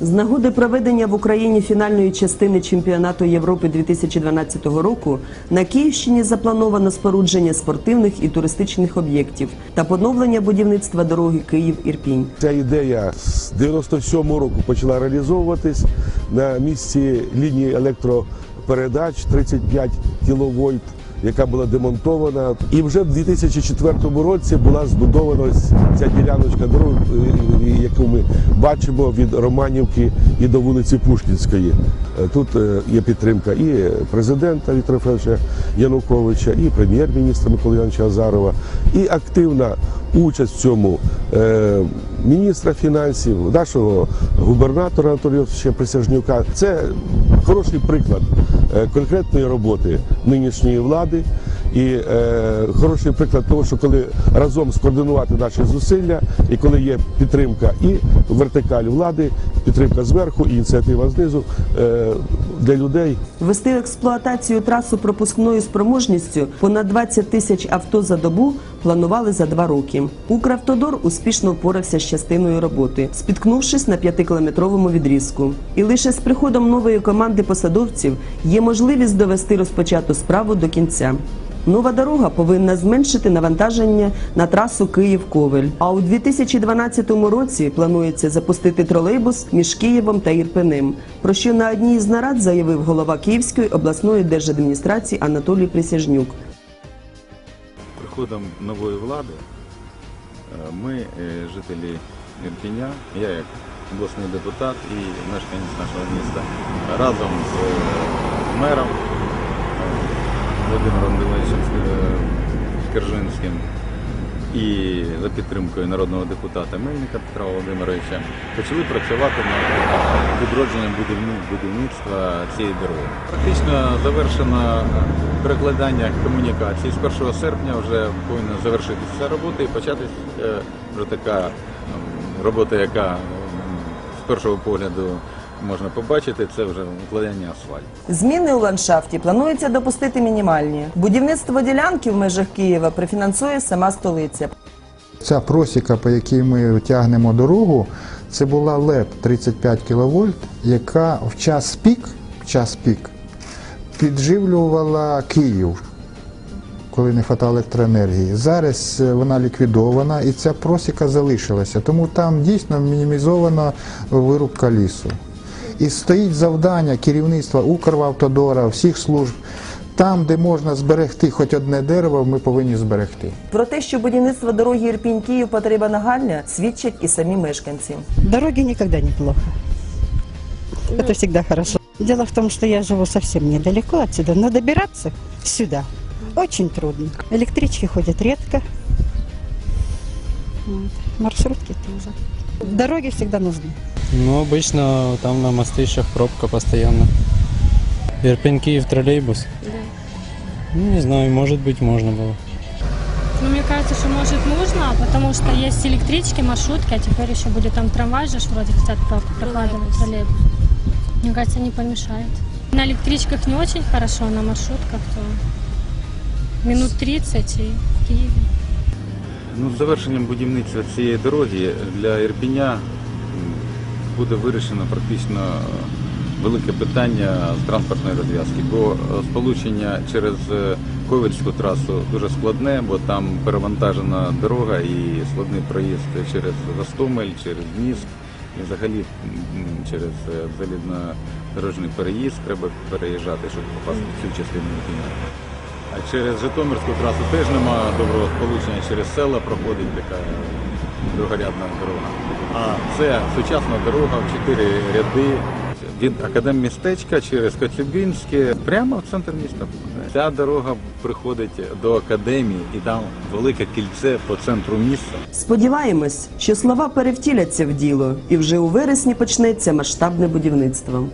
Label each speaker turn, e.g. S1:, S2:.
S1: З нагоди проведення в Україні фінальної частини чемпіонату Європи 2012 року на Київщині заплановано спорудження спортивних і туристичних об'єктів та поновлення будівництва дороги Київ-Ірпінь.
S2: Ця ідея з 97-го року почала реалізовуватись на місці лінії електропередач 35 кВт, яка була демонтована. І вже в 2004 році була збудована ось ця діляночка дороги, е, яку ми бачимо від Романівки і до вулиці Пушкінської. Е, Тут е, є підтримка і президента Віктора Федоровича Януковича, і прем'єр-міністра Миколи Івановича Азарова, і активна участь в цьому міністра фінансів, нашого губернатора Анатолія Присяжнюка. Це хороший приклад е, конкретної роботи нинішньої влади. І е, хороший приклад того, що коли разом скоординувати наші зусилля, і коли є підтримка і вертикаль влади, підтримка зверху, і ініціатива знизу е, для людей
S1: Ввести в експлуатацію трасу пропускною спроможністю понад 20 тисяч авто за добу планували за два роки. Укравтодор успішно впорався з частиною роботи, спіткнувшись на п'ятикілометровому відрізку. І лише з приходом нової команди посадовців є можливість довести розпочату справу до кінця. Нова дорога повинна зменшити навантаження на трасу Київ-Ковель. А у 2012 році планується запустити тролейбус між Києвом та Ірпенем, про що на одній з нарад заявив голова Київської обласної держадміністрації Анатолій Присяжнюк.
S3: приходом нової влади е, ми, е, жителі Ірпіня, я як обласний депутат і мешканець нашого міста, разом з е, мером Володимиром Диловичем Скержинським і за підтримкою народного депутата Мельника Петра Володимировича почали працювати над відродженням будівництва цієї дороги. Практично завершено перекладання комунікацій. З 1 серпня вже повинна завершитися робота і початись е, вже така робота, яка з першого погляду можна побачити, це вже укладання асфальту.
S1: Зміни у ландшафті планується допустити мінімальні. Будівництво ділянки в межах Києва профінансує сама столиця.
S4: Ця просіка, по якій ми тягнемо дорогу, це була ЛЕП 35 кВт, яка в час пік, в час пік підживлювала Київ, коли не хватало електроенергії. Зараз е, вона ліквідована і ця просіка залишилася, тому там дійсно мінімізована вирубка лісу. І стоїть завдання керівництва Укрвавтодора, всіх служб. Там, де можна зберегти хоч одне дерево, ми повинні зберегти.
S1: Про те, що будівництво дороги Ірпінь-Київ потреба нагальна, свідчать і самі мешканці.
S5: Дороги никогда неплохо. Это всегда хорошо. Дело в том, что я живу совсем недалеко отсюда, но добираться сюда очень трудно. Электрички ходят редко. Вот. Маршрутки тоже. Дороги всегда нужны.
S6: Ну, обычно там на мостищах пробка постоянно. Ирпень, Киев, троллейбус?
S7: Да.
S6: Ну, не знаю, может быть, можно было.
S7: Ну, мне кажется, что может нужно, потому что есть электрички, маршрутки, а теперь еще будет там трамвай же ж вроде хотят про- прокладывать, троллейбус. Мне кажется, не помешает. На электричках не очень хорошо, а на маршрутках то минут 30 и в Киеве.
S3: Ну, з завершенням будівництва цієї дороги для Ірпіня м, буде вирішено практично велике питання з транспортної розв'язки, бо е, сполучення через е, Ковельську трасу дуже складне, бо там перевантажена дорога і складний проїзд через Гостомель, через міст і взагалі через е, залізнодорожний переїзд треба переїжджати, щоб попасти в цю частину Ірпіня. А через Житомирську трасу теж нема доброго сполучення, через села проходить така другорядна дорога. Це сучасна дорога в чотири ряди від академмістечка через Коцюбинське прямо в центр міста. Ця дорога приходить до академії і там велике кільце по центру міста.
S1: Сподіваємось, що слова перевтіляться в діло, і вже у вересні почнеться масштабне будівництво.